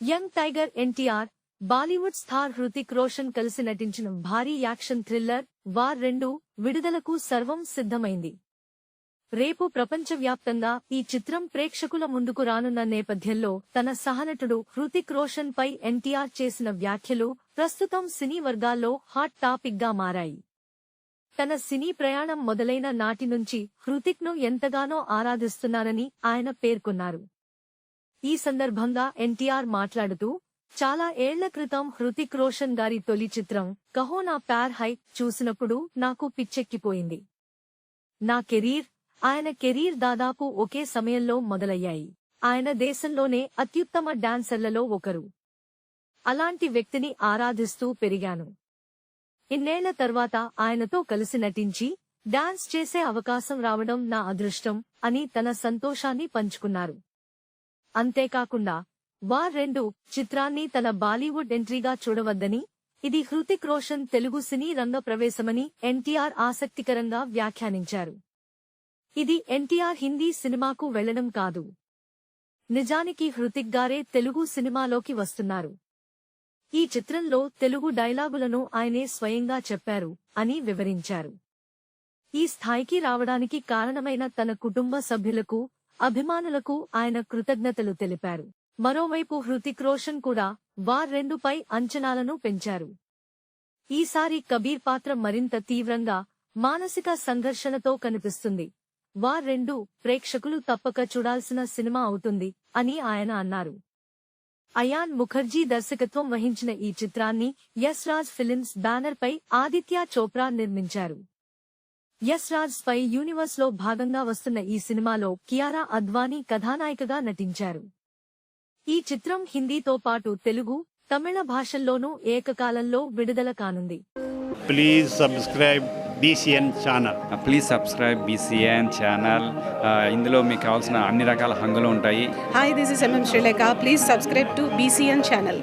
Young tiger NTR Bollywood star Hrithik Roshan కలిసి నటించిన భారీ యాక్షన్ థ్రిల్లర్ వార్ రెండు విడుదలకు సర్వం సిద్ధమైంది. రేపు ప్రపంచవ్యాప్తంగా ఈ చిత్రం ప్రేక్షకుల ముందుకు రానున్న నేపథ్యంలో తన సహనటుడు హృతిక్ రోషన్ పై ఎన్టీఆర్ చేసిన వ్యాఖ్యలు ప్రస్తుతం సినీ వర్గాల్లో హాట్ టాపిక్గా మారాయి. తన సినీ ప్రయాణం మొదలైన నాటి నుంచి హృతిక్ను ఎంతగానో ఆరాధిస్తున్నారని ఆయన పేర్కొన్నారు. ఈ సందర్భంగా ఎన్టీఆర్ మాట్లాడుతూ చాలా ఏళ్ళ క్రితం హృతిక్ రోషన్ గారి తొలి చిత్రం కహో నా ప్యార్ హై చూసినప్పుడు నాకు పిచ్చెక్కిపోయింది. నా కెరీర్ ఆయన కెరీర్ దాదాపు ఒకే సమయంలో మొదలయ్యాయి. ఆయన దేశంలోనే అత్యుత్తమ డాన్సర్లలో ఒకరు. అలాంటి వ్యక్తిని ఆరాధిస్తూ పెరిగాను. ఇన్నేళ్ళ తర్వాత ఆయనతో కలిసి నటించి డాన్స్ చేసే అవకాశం రావడం నా అదృష్టం అని తన సంతోషాన్ని పంచుకున్నారు. అంతేకాకుండా వార్ రెండు చిత్రాన్ని తన బాలీవుడ్ ఎంట్రీగా చూడవద్దని ఇది హృతిక్ రోషన్ తెలుగు సినీ రంగ ప్రవేశమని ఎన్టీఆర్ ఆసక్తికరంగా వ్యాఖ్యానించారు. ఇది ఎన్టీఆర్ హిందీ సినిమాకు వెళ్ళడం కాదు. నిజానికి హృతిక్ గారే తెలుగు సినిమాలోకి వస్తున్నారు. ఈ చిత్రంలో తెలుగు డైలాగులను ఆయనే స్వయంగా చెప్పారు అని వివరించారు. ఈ స్థాయికి రావడానికి కారణమైన తన కుటుంబ సభ్యులకు అభిమానులకు ఆయన కృతజ్ఞతలు తెలిపారు. మరోవైపు హృతిక్ రోషన్ కూడా వార్ రెండుపై అంచనాలను పెంచారు. ఈసారి కబీర్ పాత్ర మరింత తీవ్రంగా మానసిక సంఘర్షణతో కనిపిస్తుంది. వార్ రెండు ప్రేక్షకులు తప్పక చూడాల్సిన సినిమా అవుతుంది అని ఆయన అన్నారు. అయాన్ ముఖర్జీ దర్శకత్వం వహించిన ఈ చిత్రాన్ని యస్ రాజ్ ఫిలిమ్స్ బ్యానర్ పై ఆదిత్య చోప్రా నిర్మించారు. యస్ రాజ్ పై యూనివర్స్లో భాగంగా వస్తున్న ఈ సినిమాలో కియారా అద్వానీ కథానాయికగా నటించారు. ఈ చిత్రం హిందీతో పాటు తెలుగు తమిళ భాషల్లోనూ ఏకకాలంలో విడుదల కానుంది. Please subscribe BCN channel please subscribe BCN channel ఇందులో మీకు కావాల్సిన అన్ని రకాల హంగులు ఉంటాయి. Hi, this is MM Sri Lanka. Please subscribe to BCN channel.